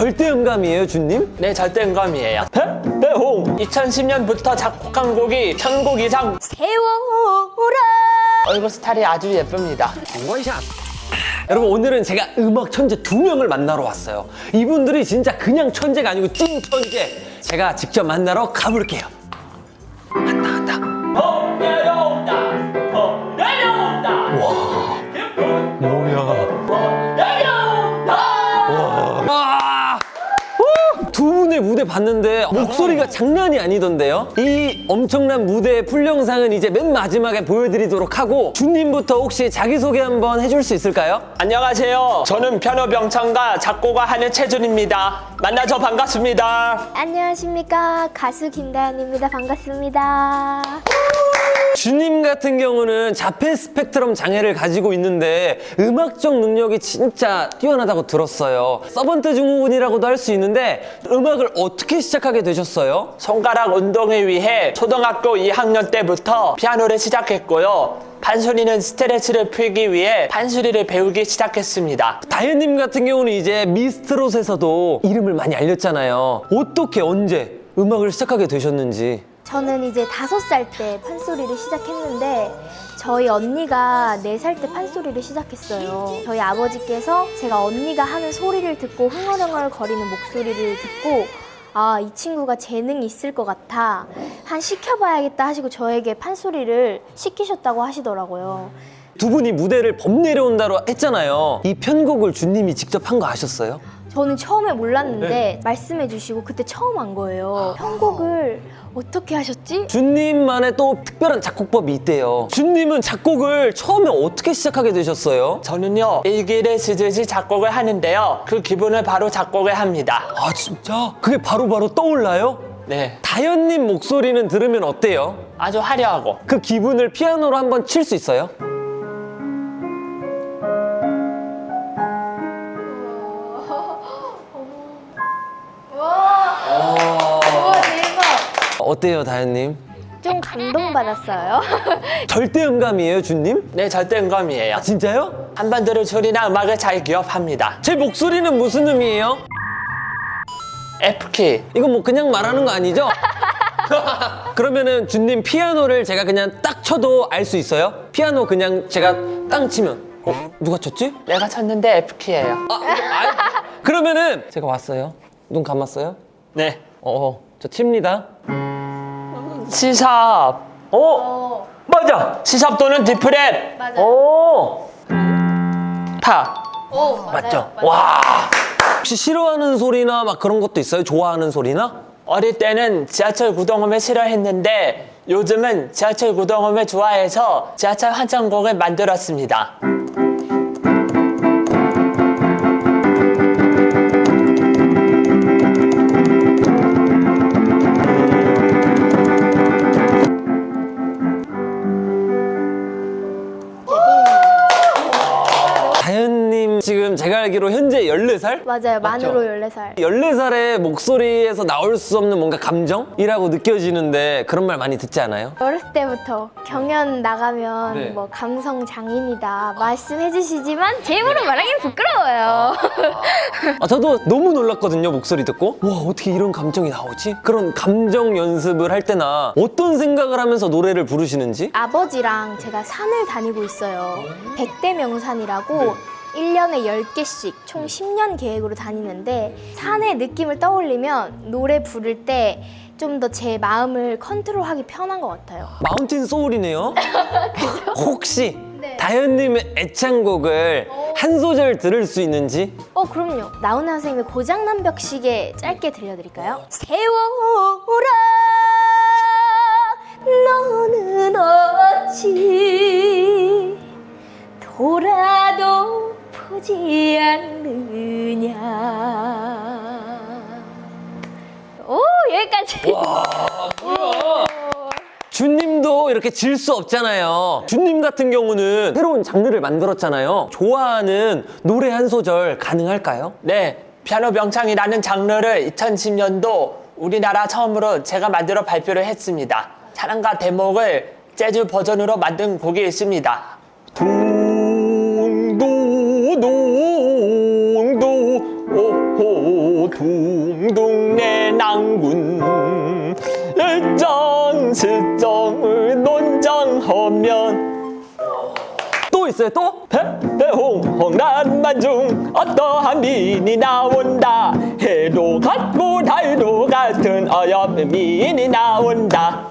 절대 음감이에요, 준님? 네, 절대 음감이에요. 배홍. 2010년부터 작곡한 곡이 1000곡 이상 세월아 얼굴 스타일이 아주 예쁩니다. 원샷. 여러분 오늘은 제가 음악 천재 두 명을 만나러 왔어요. 이분들이 진짜 그냥 천재가 아니고 찐 천재. 제가 직접 만나러 가볼게요. 무대 봤는데 목소리가 장난이 아니던데요? 이 엄청난 무대의 풀 영상은 이제 맨 마지막에 보여드리도록 하고 준님부터 혹시 자기소개 한번 해줄 수 있을까요? 안녕하세요. 저는 피아노 명창가 작곡가 한혜채준입니다. 만나서 반갑습니다. 안녕하십니까 가수 김다연입니다 반갑습니다 주님 같은 경우는 자폐 스펙트럼 장애를 가지고 있는데 음악적 능력이 진짜 뛰어나다고 들었어요. 서번트 증후군이라고도 할 수 있는데 음악을 어떻게 시작하게 되셨어요? 손가락 운동을 위해 초등학교 2학년 때부터 피아노를 시작했고요. 판소리는 스트레스를 풀기 위해 판소리를 배우기 시작했습니다. 다현님 같은 경우는 이제 미스트롯에서도 이름을 많이 알렸잖아요. 어떻게 언제 음악을 시작하게 되셨는지. 저는 이제 다섯 살 때 판소리를 시작했는데 저희 언니가 네 살 때 판소리를 시작했어요. 저희 아버지께서 제가 언니가 하는 소리를 듣고 흥얼흥얼 거리는 목소리를 듣고 아, 이 친구가 재능이 있을 것 같아. 한 시켜봐야겠다 하시고 저에게 판소리를 시키셨다고 하시더라고요. 두 분이 무대를 범 내려온다로 했잖아요. 이 편곡을 주님이 직접 한 거 아셨어요? 저는 처음에 몰랐는데 말씀해 주시고 그때 처음 한 거예요. 편곡을 어떻게 하셨지? 주님만의 또 특별한 작곡법이 있대요. 주님은 작곡을 처음에 어떻게 시작하게 되셨어요? 저는요, 일기를 쓰듯이 작곡을 하는데요. 그 기분을 바로 작곡을 합니다. 아 진짜? 그게 바로바로 떠올라요? 네. 다현님 목소리는 들으면 어때요? 아주 화려하고. 그 기분을 피아노로 한번 칠 수 있어요? 어때요, 다현님? 좀 감동받았어요. 절대 음감이에요, 준님? 네, 절대 음감이에요. 아, 진짜요? 들을 소리나 음악을 잘 기억합니다. 제 목소리는 무슨 음이에요? F키. 이건 뭐 그냥 말하는 거 아니죠? 그러면은 준님 피아노를 제가 그냥 딱 쳐도 알 수 있어요? 피아노 그냥 제가 땅 치면 어? 누가 쳤지? 내가 쳤는데 F키예요. 아, 아, 그러면은 제가 왔어요. 눈 감았어요? 네. 어, 저 칩니다. C샵. 어, 맞아. C샵 또는 D프렛. 맞아요. 오, 파. 오, 맞죠? 와. 혹시 싫어하는 소리나 막 그런 것도 있어요? 좋아하는 소리나? 어릴 때는 지하철 구동음을 싫어했는데 요즘은 지하철 구동음을 좋아해서 지하철 환청곡을 만들었습니다. 다현님 지금 제가 알기로 현재 14살? 맞아요. 만으로 14살. 14살의 목소리에서 나올 수 없는 뭔가 감정이라고 느껴지는데 그런 말 많이 듣지 않아요? 어렸을 때부터 경연 나가면 네. 뭐 감성 장인이다 말씀해 주시지만 제 입으로 말하기는 부끄러워요. 아, 저도 너무 놀랐거든요, 목소리 듣고. 와, 어떻게 이런 감정이 나오지? 그런 감정 연습을 할 때나 어떤 생각을 하면서 노래를 부르시는지? 아버지랑 제가 산을 다니고 있어요. 백대명산이라고 1년에 10개씩 총 10년 계획으로 다니는데 산의 느낌을 떠올리면 노래 부를 때 좀 더 제 마음을 컨트롤하기 편한 것 같아요. 마운틴 소울이네요. 혹시 네. 다현님의 애창곡을 한 소절 들을 수 있는지? 어 그럼요. 나훈아 선생님의 고장난 벽시계 짧게 들려드릴까요? 세월아 너는 어찌 돌아도 보지 않느냐 오 여기까지 준님도 이렇게 질 수 없잖아요. 준님 같은 경우는 새로운 장르를 만들었잖아요. 좋아하는 노래 한 소절 가능할까요? 네, 피아노 명창이라는 장르를 2010년도 우리나라 처음으로 제가 만들어 발표를 했습니다. 사랑과 대목을 재즈 버전으로 만든 곡이 있습니다. 동도 오호 둥둥 내 낭군. 일정 실정을 논정하면 또 있어요 또? 배배홍홍난 중 어떠한 민이 나온다. 해도 같고 달도 같은 어여민이 나온다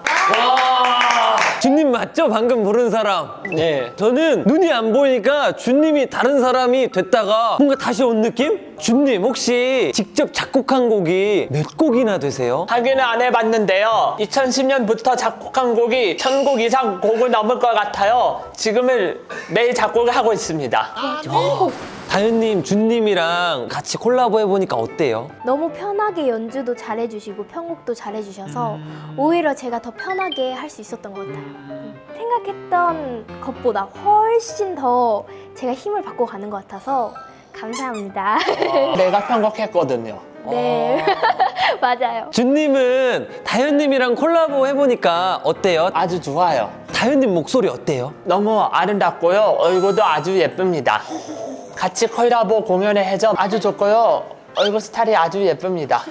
주님 맞죠? 방금 부른 사람 네 저는 눈이 안 보이니까 주님이 다른 사람이 됐다가 뭔가 다시 온 느낌? 주님 혹시 직접 작곡한 곡이 몇 곡이나 되세요? 확인을 안 해봤는데요 2010년부터 작곡한 곡이 1000곡 이상 곡을 넘을 것 같아요 지금은 매일 작곡을 하고 있습니다 다현님 주님이랑 같이 콜라보 해보니까 어때요? 너무 편하게 연주도 잘해주시고 편곡도 잘해주셔서 오히려 제가 더 편하게 할 수 있었던 것 같아요. 생각했던 것보다 훨씬 더 제가 힘을 받고 가는 것 같아서 감사합니다. 내가 편곡했거든요 네, 맞아요. 주님은 다현님이랑 콜라보 해보니까 어때요? 아주 좋아요 다현님 목소리 어때요? 너무 아름답고요. 얼굴도 아주 예쁩니다. 같이 콜라보 공연을 해서 아주 좋고요. 얼굴 스타일이 아주 예쁩니다.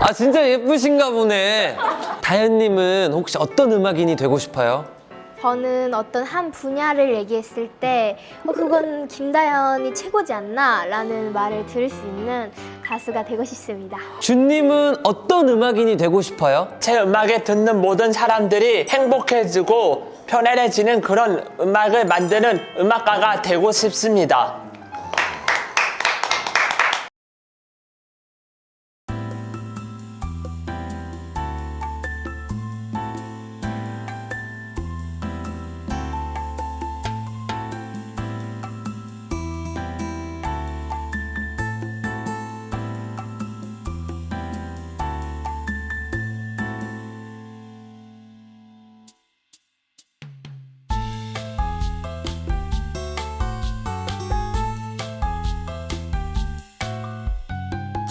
아 진짜 예쁘신가 보네 다현님은 혹시 어떤 음악인이 되고 싶어요? 저는 어떤 한 분야를 얘기했을 때 어, 그건 김다현이 최고지 않나? 라는 말을 들을 수 있는 가수가 되고 싶습니다. 주님은 어떤 음악인이 되고 싶어요? 제 음악에 듣는 모든 사람들이 행복해지고 편안해지는 그런 음악을 만드는 음악가가 되고 싶습니다.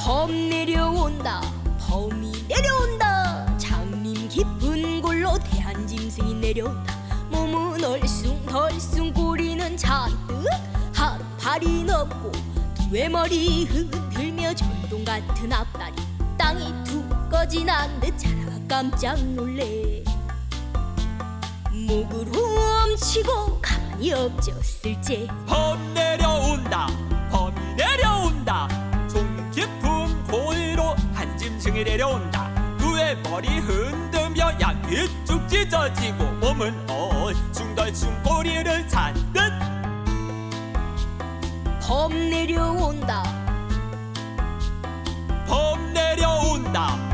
범 내려온다. 범이 내려온다. 장님 깊은 골로 대한 짐승이 내려온다. 몸은 얼숭덜숭 꼬리는 잔뜩 한 팔이 넘고 두의 머리 흔들며 전동 같은 앞다리 땅이 툭 꺼진 한 듯 자라 깜짝 놀래. 목을 훔치고 가만히 엎졌을지 범 내려온다 한 짐승이 내려온다. 그의 머리 흔들며 양귀 쭉 찢어지고 몸은 얼숭덜숭 꼬리를 잔듯 범 내려온다. 범 내려온다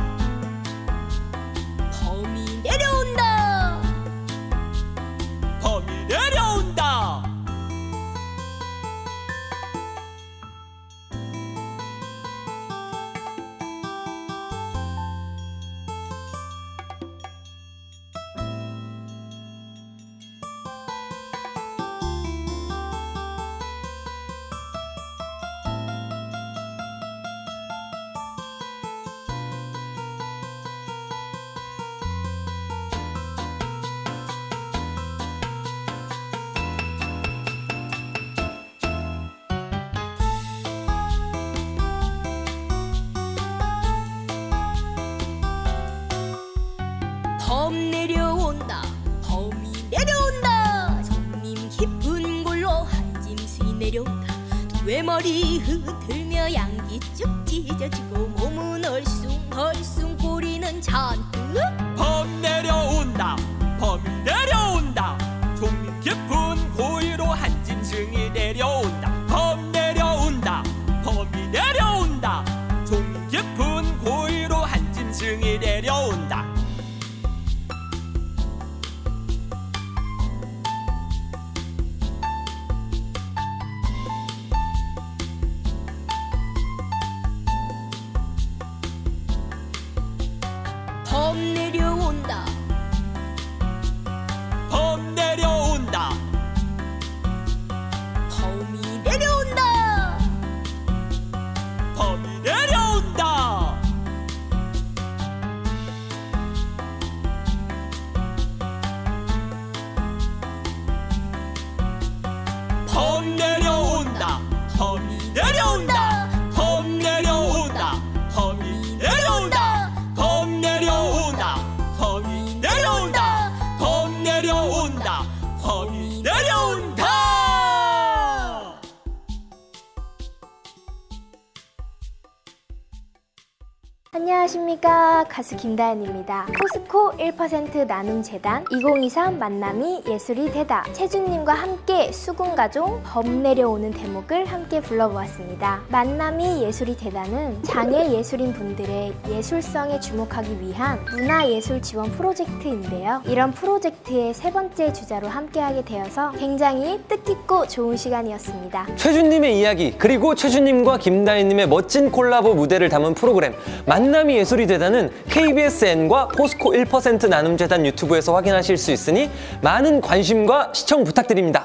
내려온다. 두의 머리 흔들며 양기 쭉 찢어지고 몸은 얼숭덜숭 꼬리는 잔뜩 범 내려온다. 범이 내려온다 범 내려온다. 범 내려온다. 범이 내려온다. 범이 내려온다. 범 안녕하십니까 가수 김다연입니다. 포스코 1% 나눔재단 2023 만남이 예술이 되다 채준님과 함께 수군가종 범 내려오는 대목을 함께 불러보았습니다. 만남이 예술이 되다는 장애 예술인 분들의 예술성에 주목하기 위한 문화예술 지원 프로젝트인데요. 이런 프로젝트의 세 번째 주자로 함께하게 되어서 굉장히 뜻깊고 좋은 시간이었습니다. 최준님의 이야기 그리고 최준님과 김다희님의 멋진 콜라보 무대를 담은 프로그램 만남이 예술이 되다는 KBSN과 포스코 1% 나눔재단 유튜브에서 확인하실 수 있으니 많은 관심과 시청 부탁드립니다.